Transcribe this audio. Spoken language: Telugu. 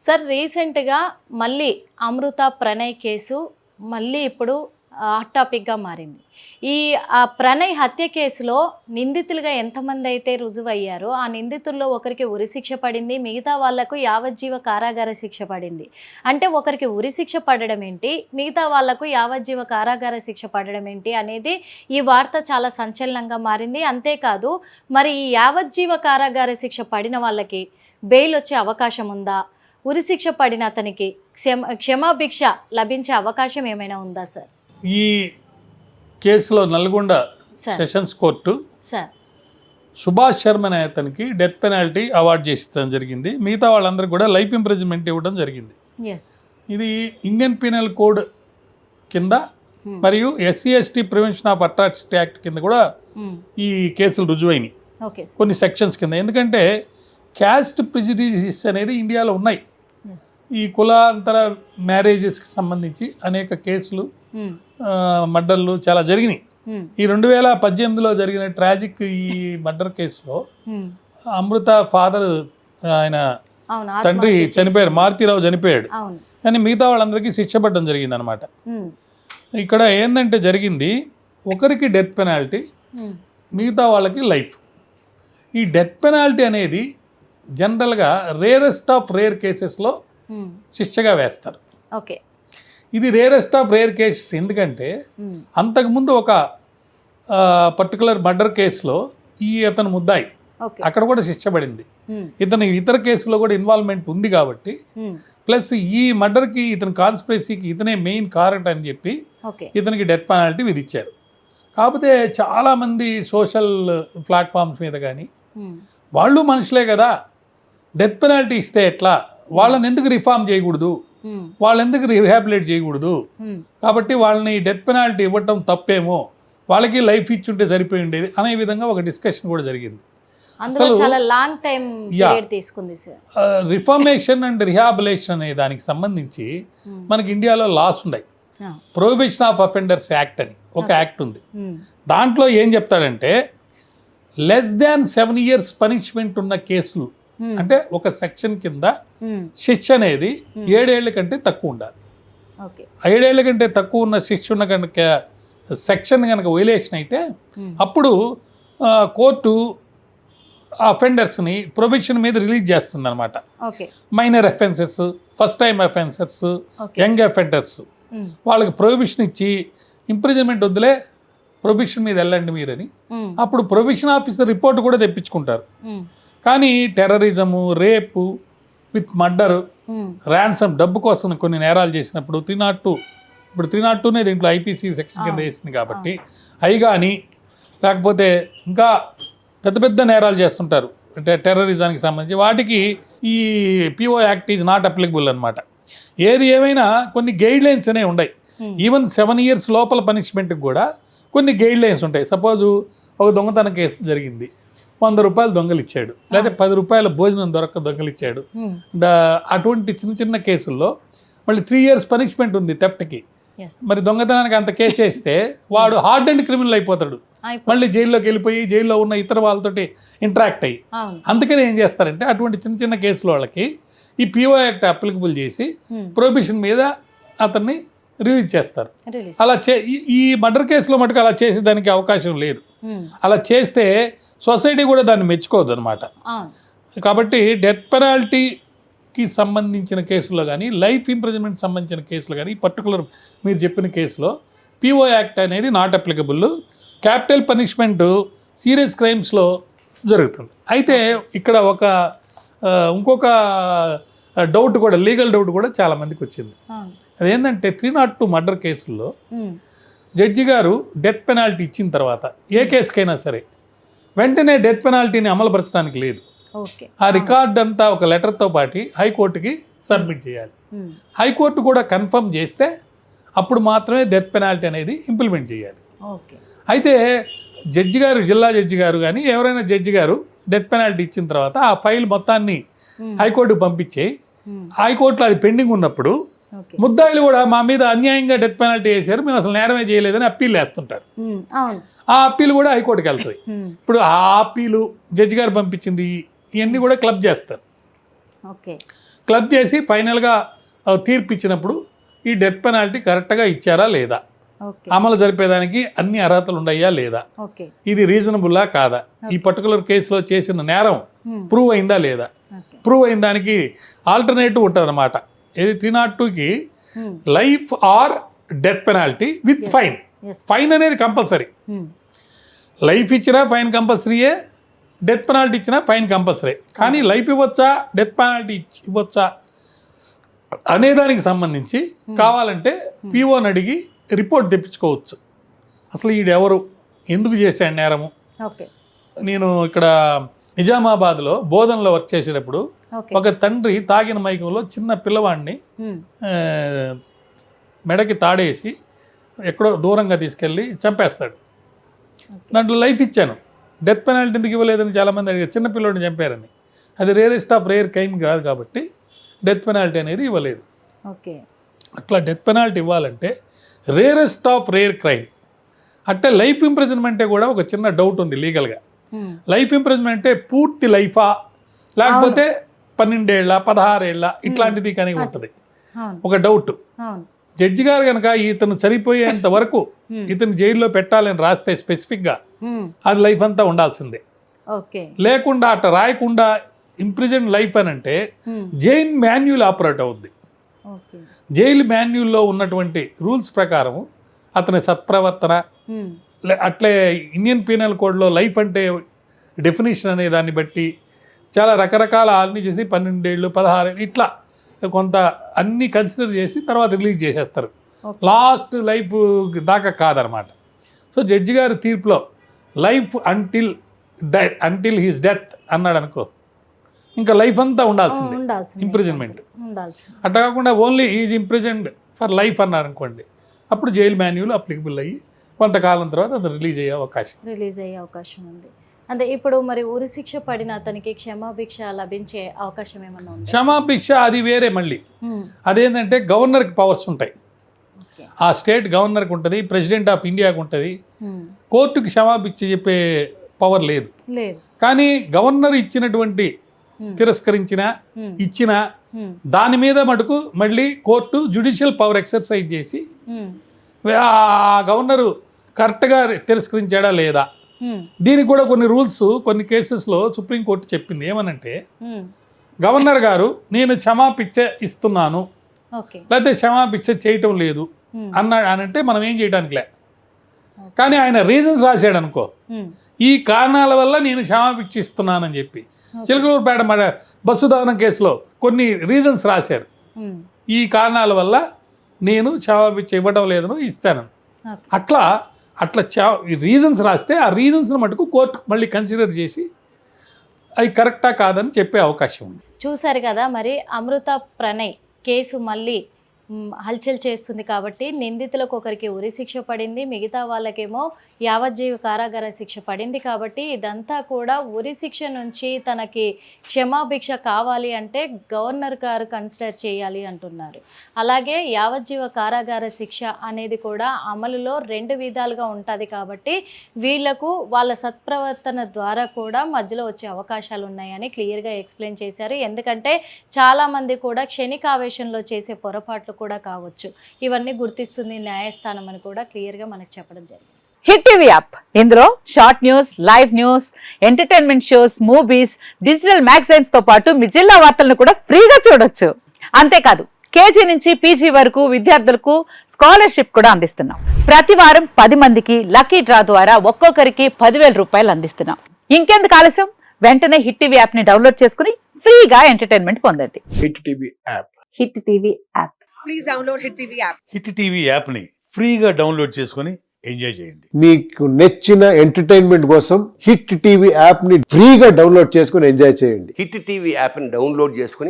సార్ రీసెంట్గా మళ్ళీ అమృత ప్రణయ్ కేసు మళ్ళీ ఇప్పుడు హాట్ టాపిక్గా మారింది. ఈ ఆ ప్రణయ్ హత్య కేసులో నిందితులుగా ఎంతమంది అయితే రుజువు అయ్యారో ఆ నిందితుల్లో ఒకరికి ఉరిశిక్ష పడింది మిగతా వాళ్ళకు యావజ్జీవ కారాగార శిక్ష పడింది. అంటే ఒకరికి ఉరిశిక్ష పడడం ఏంటి మిగతా వాళ్ళకు యావజ్జీవ కారాగార శిక్ష పడడం ఏంటి అనేది ఈ వార్త చాలా సంచలనంగా మారింది. అంతేకాదు మరి ఈ యావజ్జీవ కారాగార శిక్ష పడిన వాళ్ళకి బెయిల్ వచ్చే అవకాశం ఉందా? ఉరిశిక్ష పడిన అతనికి క్షమ క్షమాభిక్ష లభించే అవకాశం ఏమైనా ఉందా సార్? ఈ కేసులో Nalgonda sessions court sir. Subhash Sharma అనే అతనికి డెత్ పెనాల్టీ అవార్డు చేసించడం జరిగింది. మిగతా వాళ్ళందరికీ కూడా లైఫ్ ఇంప్రిజన్మెంట్ ఇవ్వడం జరిగింది. ఇది ఇండియన్ పీనల్ కోడ్ కింద మరియు SC ST prevention of atrocity act కింద కూడా ఈ కేసులు రుజువైనవి. సార్ కొన్ని సెక్షన్స్ కింద. ఎందుకంటే క్యాస్ట్ ప్రిజుడిసిస్ అనేది ఇండియాలో ఉన్నాయి. ఈ కులాంతర మ్యారేజెస్కి సంబంధించి అనేక కేసులు ఆ, మర్డర్లు చాలా జరిగినాయి. ఈ రెండు వేల పద్దెనిమిదిలో జరిగిన ట్రాజిక్ ఈ మర్డర్ కేసులో అమృత ఫాదర్ ఆయన తండ్రి చనిపోయారు. మారుతీరావు చనిపోయాడు. కానీ మిగతా వాళ్ళందరికీ శిక్ష పడడం జరిగింది అనమాట ఇక్కడ ఏంటంటే జరిగింది ఒకరికి డెత్ పెనాల్టీ మిగతా వాళ్ళకి లైఫ్ ఈ డెత్ పెనాల్టీ అనేది జనరల్గా రేరెస్ట్ ఆఫ్ రేర్ కేసెస్లో ఉమ్, శిక్షగా వేస్తారు. ఓకే. ఇది రేరెస్ట్ ఆఫ్ రేర్ కేసెస్ ఎందుకంటే ఉమ్, అంతకుముందు ఒక పర్టికులర్ మర్డర్ కేసులో ఈ అతను ముద్దాయి. అక్కడ కూడా శిక్ష పడింది. ఉమ్, ఇతను ఇతర కేసులో కూడా ఇన్వాల్వ్మెంట్ ఉంది కాబట్టి ప్లస్ ఈ మర్డర్కి ఇతని కాన్స్పిరసీకి ఇతనే మెయిన్ కారట్ అని చెప్పి ఇతనికి డెత్ పెనాల్టీ విధించారు కాకపోతే చాలామంది సోషల్ ప్లాట్ఫామ్స్ మీద కానీ వాళ్ళు మనుషులే కదా. డెత్ పెనాల్టీ ఇస్తే ఎట్లా? వాళ్ళని ఎందుకు రిఫార్మ్ చేయకూడదు? వాళ్ళని ఎందుకు రిహాబిలేట్ చేయకూడదు? కాబట్టి వాళ్ళని డెత్ పెనాల్టీ ఇవ్వటం తప్పేమో వాళ్ళకి లైఫ్ ఇచ్చుంటే సరిపోయి ఉండేది అనే విధంగా ఒక డిస్కషన్ కూడా జరిగింది. అసలు- లాంగ్ టైం తీసుకుంది రిఫార్మేషన్ అండ్ రిహాబిలేషన్ అనే దానికి సంబంధించి మనకి ఇండియాలో లాస్ ఉన్నాయి. ప్రొహిబిషన్ ఆఫ్ అఫెండర్స్ యాక్ట్ అని ఒక యాక్ట్ ఉంది. దాంట్లో ఏం చెప్తాడంటే less than seven years punishment ఉన్న కేసులు అంటే ఒక సెక్షన్ కింద శిక్ష అనేది ఏడేళ్ళ కంటే తక్కువ ఉండాలి. ఐదేళ్ళ కంటే తక్కువ ఉన్న శిక్ష ఉన్న కనుక సెక్షన్ కనుక వైలేషన్ అయితే అప్పుడు కోర్టు అఫెండర్స్ని ప్రొబిషన్ మీద రిలీజ్ చేస్తుంది అనమాట minor offences first time offences young offenders వాళ్ళకి ప్రొహిబిషన్ ఇచ్చి ఇంప్రిజన్మెంట్ వద్దులే ప్రొబిషన్ మీద వెళ్ళండి మీరని అప్పుడు ప్రొబిషన్ ఆఫీసర్ రిపోర్ట్ కూడా తెప్పించుకుంటారు. కానీ టెర్రరిజము రేపు విత్ మర్డర్ ఉమ్, ర్యాన్సమ్ డబ్బు కోసం కొన్ని నేరాలు చేసినప్పుడు త్రీ నాట్ టూ ఇప్పుడు త్రీ నాట్ టూనే దీంట్లో ఐపీసీ సెక్షన్ కింద వేసింది కాబట్టి అవి కానీ లేకపోతే ఇంకా పెద్ద పెద్ద నేరాలు చేస్తుంటారు. అంటే టెర్రరిజానికి సంబంధించి వాటికి ఈ PO act is not applicable అనమాట ఏది ఏమైనా కొన్ని గైడ్ లైన్స్ అనేవి ఉన్నాయి Hmm. ఈవెన్ సెవెన్ ఇయర్స్ లోపల పనిష్మెంట్కి కూడా కొన్ని గైడ్ లైన్స్ ఉంటాయి. సపోజు ఒక దొంగతనం కేసు జరిగింది. వంద రూపాయలు దొంగలు ఇచ్చాడు లేదా పది రూపాయల భోజనం దొరక్క దొంగలు ఇచ్చాడు ఉమ్, డా- అటువంటి చిన్న చిన్న కేసుల్లో మళ్ళీ త్రీ ఇయర్స్ పనిష్మెంట్ ఉంది థెఫ్ట్కి మరి దొంగతనానికి అంత కేసు వేస్తే వాడు హార్డ్ అండ్ క్రిమినల్ అయిపోతాడు. అయిపో మళ్ళీ జైల్లోకి వెళ్ళిపోయి జైల్లో ఉన్న ఇతర వాళ్ళతోటి ఇంటరాక్ట్ అయ్యి. అందుకని ఏం చేస్తారంటే అటువంటి చిన్న చిన్న కేసుల వాళ్ళకి ఈ పిఓ యాక్ట్ అప్లికబుల్ చేసి ఉమ్, ప్రొహిబిషన్ మీద అతన్ని రిలీజ్ చేస్తారు. అలా చే ఈ- మర్డర్ కేసులో మటుకు అలా చేసేదానికి అవకాశం లేదు. అలా చేస్తే సొసైటీ కూడా దాన్ని మెచ్చుకోవద్దు అనమాట కాబట్టి డెత్ పెనాల్టీకి సంబంధించిన కేసుల్లో కానీ లైఫ్ ఇంప్రిజన్మెంట్ సంబంధించిన కేసులు కానీ పర్టికులర్ మీరు చెప్పిన కేసులో పిఓ యాక్ట్ అనేది not applicable capital punishment serious క్రైమ్స్లో జరుగుతుంది. అయితే ఇక్కడ ఒక ఇంకొక డౌట్ కూడా లీగల్ డౌట్ కూడా చాలామందికి వచ్చింది. అదేంటంటే త్రీ నాట్ టూ మర్డర్ కేసుల్లో ఉమ్, జడ్జి గారు డెత్ పెనాల్టీ ఇచ్చిన తర్వాత ఏ కేసుకైనా సరే వెంటనే డెత్ పెనాల్టీని అమలుపరచడానికి లేదు. ఆ రికార్డ్ అంతా ఒక లెటర్తో పాటు హైకోర్టుకి సబ్మిట్ చేయాలి. ఉమ్, హైకోర్టు కూడా కన్ఫర్మ్ చేస్తే అప్పుడు మాత్రమే డెత్ పెనాల్టీ అనేది ఇంప్లిమెంట్ చేయాలి. అయితే జడ్జి గారు జిల్లా జడ్జి గారు కానీ ఎవరైనా జడ్జి గారు డెత్ పెనాల్టీ ఇచ్చిన తర్వాత ఆ ఫైల్ మొత్తాన్ని హైకోర్టుకు పంపించి హైకోర్టులో అది పెండింగ్ ఉన్నప్పుడు ముద్దాయిలు కూడా మా మీద అన్యాయంగా డెత్ పెనాల్టీ వేశారు. మేము అసలు నేరమే చేయలేదని అప్పీల్ వేస్తుంటారు. ఆ అప్పీల్ కూడా హైకోర్టుకి వెళ్తుంది ఇప్పుడు ఆ అప్పీలు జడ్జి గారు పంపించింది ఇవన్నీ కూడా క్లబ్ చేస్తారు. క్లబ్ చేసి ఫైనల్గా తీర్పు ఇచ్చినప్పుడు ఈ డెత్ పెనాల్టీ కరెక్ట్గా ఇచ్చారా లేదా? అమలు జరిపేదానికి అన్ని అర్హతలు ఉన్నాయా లేదా? ఇది రీజనబుల్లా కాదా? ఈ పర్టికులర్ కేసులో చేసిన నేరం. ప్రూవ్ అయిందా లేదా? ప్రూవ్ అయిన దానికి ఆల్టర్నేటివ్ ఉంటుంది అనమాట ఇది త్రీ నాట్ టూకి Hmm. Life or death penalty with fine fine అనేది కంపల్సరీ Hmm. లైఫ్ ఇచ్చినా ఫైన్ కంపల్సరీయే డెత్ పెనాల్టీ ఇచ్చినా ఫైన్ కంపల్సరీ కానీ లైఫ్ ఇవ్వచ్చా డెత్ పెనాల్టీ ఇవ్వచ్చా అనేదానికి సంబంధించి కావాలంటే పీఓని అడిగి రిపోర్ట్ తెప్పించుకోవచ్చు. అసలు ఈడెవరు? ఎందుకు చేశాడు నేరము? నేను ఇక్కడ నిజామాబాద్లో బోధనలో వర్క్ చేసేటప్పుడు ఒక తండ్రి తాగిన మైకంలో చిన్న పిల్లవాడిని మెడకి తాడేసి ఎక్కడో దూరంగా తీసుకెళ్ళి చంపేస్తాడు. దాంట్లో లైఫ్ ఇచ్చాను. డెత్ పెనాల్టీ ఎందుకు ఇవ్వలేదని చాలామంది అడిగారు. చిన్న పిల్లోడిని చంపారని. అది రేరెస్ట్ ఆఫ్ రేర్ క్రైమ్ కాదు కాబట్టి డెత్ పెనాల్టీ అనేది ఇవ్వలేదు. ఓకే. అట్లా డెత్ పెనాల్టీ ఇవ్వాలంటే రేరెస్ట్ ఆఫ్ రేర్ క్రైమ్. అంటే లైఫ్ ఇంప్రిజన్మెంటే కూడా ఒక చిన్న డౌట్ ఉంది లీగల్గా. లైఫ్ ఇంప్రిజన్మెంట్ అంటే పూర్తి లైఫా? లేకపోతే పన్నెండేళ్ళ పదహారేళ్ళ? ఇట్లాంటిది కానీ ఉంటుంది. ఒక డౌట్. జడ్జి గారు కనుక ఇతను చనిపోయేంత వరకు Hmm. ఇతను జైల్లో పెట్టాలని రాస్తే స్పెసిఫిక్గా Hmm. అది లైఫ్ అంతా ఉండాల్సిందే. లేకుండా అట్లా రాయకుండా ఇంప్రిజన్ లైఫ్ అని అంటే Hmm. జైన్ మాన్యువల్ ఆపరేట్ అవుద్ది. జైలు మాన్యువల్లో ఉన్నటువంటి రూల్స్ ప్రకారం అతని సత్ప్రవర్తన Hmm. అట్లే ఇండియన్ పీనల్ కోడ్లో లైఫ్ అంటే డెఫినేషన్ అనే దాన్ని బట్టి చాలా రకరకాల అన్ని చేసి పన్నెండేళ్ళు పదహారేళ్ళు ఇట్లా కొంత అన్ని కన్సిడర్ చేసి తర్వాత రిలీజ్ చేసేస్తారు. లాస్ట్ లైఫ్ దాకా కాదనమాట. సో జడ్జి గారి తీర్పులో life until die until his death అన్నాడు అనుకో ఇంకా లైఫ్ అంతా ఉండాల్సిందే. ఇంప్రిజన్మెంట్ అట్లా కాకుండా only is imprisoned for life అన్నారు అనుకోండి అప్పుడు జైలు మాన్యువల్ అప్లికబుల్ అయ్యి కొంతకాలం తర్వాత అది రిలీజ్ అయ్యే అవకాశం. రిలీజ్ అయ్యే అవకాశం ఉంది. అంటే ఇప్పుడు మరి ఉరి శిక్ష పడిన అతనికి క్షమాభిక్ష లభించే అవకాశం ఏమన్నా ఉంది? క్షమాభిక్ష అది వేరే మళ్ళీ. అదేంటంటే గవర్నర్కి పవర్స్ ఉంటాయి. ఆ స్టేట్ గవర్నర్కి ఉంటుంది ప్రెసిడెంట్ ఆఫ్ ఇండియాకి ఉంటుంది. కోర్టుకి క్షమాభిక్ష చెప్పే పవర్ లేదు. కానీ గవర్నర్ ఇచ్చినటువంటి. తిరస్కరించిన. ఇచ్చిన. దాని మీద మటుకు మళ్ళీ కోర్టు జుడిషియల్ పవర్ ఎక్సర్సైజ్ చేసి. ఆ గవర్నరు కరెక్ట్గా తిరస్కరించాడా లేదా. దీనికి కూడా కొన్ని రూల్స్ కొన్ని కేసెస్లో సుప్రీంకోర్టు చెప్పింది. ఏమనంటే. గవర్నర్ గారు నేను క్షమాభిక్ష ఇస్తున్నాను. లేకపోతే క్షమాభిక్ష చేయటం లేదు. Hmm. అన్న అనంటే మనం ఏం చేయడానికి లే కానీ ఆయన రీజన్స్ రాశాడు అనుకో. ఈ కారణాల వల్ల నేను క్షమాభిక్ష ఇస్తున్నానని చెప్పి. చిలకలూరుపేట మన బస్సు దహనం కేసులో కొన్ని రీజన్స్ రాశారు. ఈ కారణాల వల్ల నేను క్షమాభిక్ష ఇవ్వడం లేదను ఇస్తాను అట్లా అట్లా చా రీజన్స్ రాస్తే ఆ రీజన్స్ని మటుకు కోర్టు మళ్ళీ కన్సిడర్ చేసి అవి కరెక్టా కాదని చెప్పే అవకాశం ఉంది. చూశారు కదా మరి అమృత ప్రణయ్ కేసు మళ్ళీ హల్చల్ చేస్తుంది కాబట్టి నిందితులకు ఒకరికి ఉరి శిక్ష పడింది మిగతా వాళ్ళకేమో యావజ్జీవ కారాగార శిక్ష పడింది కాబట్టి ఇదంతా కూడా ఉరి శిక్ష నుంచి తనకి క్షమాభిక్ష కావాలి అంటే గవర్నర్ గారు కన్సిడర్ చేయాలి అంటున్నారు. అలాగే యావజ్జీవ కారాగార శిక్ష అనేది కూడా అమలులో రెండు విధాలుగా ఉంటుంది కాబట్టి వీళ్ళకు వాళ్ళ సత్ప్రవర్తన ద్వారా కూడా మధ్యలో వచ్చే అవకాశాలు ఉన్నాయని క్లియర్గా ఎక్స్ప్లెయిన్ చేశారు. ఎందుకంటే చాలామంది కూడా క్షణికావేశంలో చేసే పొరపాట్లు కూడా కావచ్చు. ఇవన్నీ గుర్తిస్తుంది న్యాయస్థానం అని కూడా క్లియర్గా మనకు చెప్పడం జరిగింది. Hit TV app. ఇందులో short news live news entertainment shows movies digital మ్యాగజైన్స్తో పాటు మీ జిల్లా వార్తలను కూడా ఫ్రీగా చూడొచ్చు. అంతేకాదు కేజీ నుంచి పీజీ వరకు విద్యార్థులకు స్కాలర్షిప్ కూడా అందిస్తున్నాం. ప్రతి వారం పది మందికి లక్కీ డ్రా ద్వారా ఒక్కొక్కరికి పదివేల రూపాయలు అందిస్తున్నాం. ఇంకెందుకు ఆలస్యం? వెంటనే హిట్ టీవీ యాప్ని డౌన్లోడ్ చేసుకుని ఫ్రీగా ఎంటర్టైన్మెంట్ పొందండి. Hit TV app. Hit TV app. Please download Hit TV app. Hit TV యాప్ని ఫ్రీగా డౌన్లోడ్ చేసుకొని ఎంజాయ్ చేయండి మీకు నచ్చిన ఎంటర్టైన్మెంట్ కోసం హిట్ టీవీ యాప్ని ఫ్రీగా డౌన్లోడ్ చేసుకుని ఎంజాయ్ చేయండి హిట్ టీవీ యాప్ని డౌన్లోడ్ చేసుకుని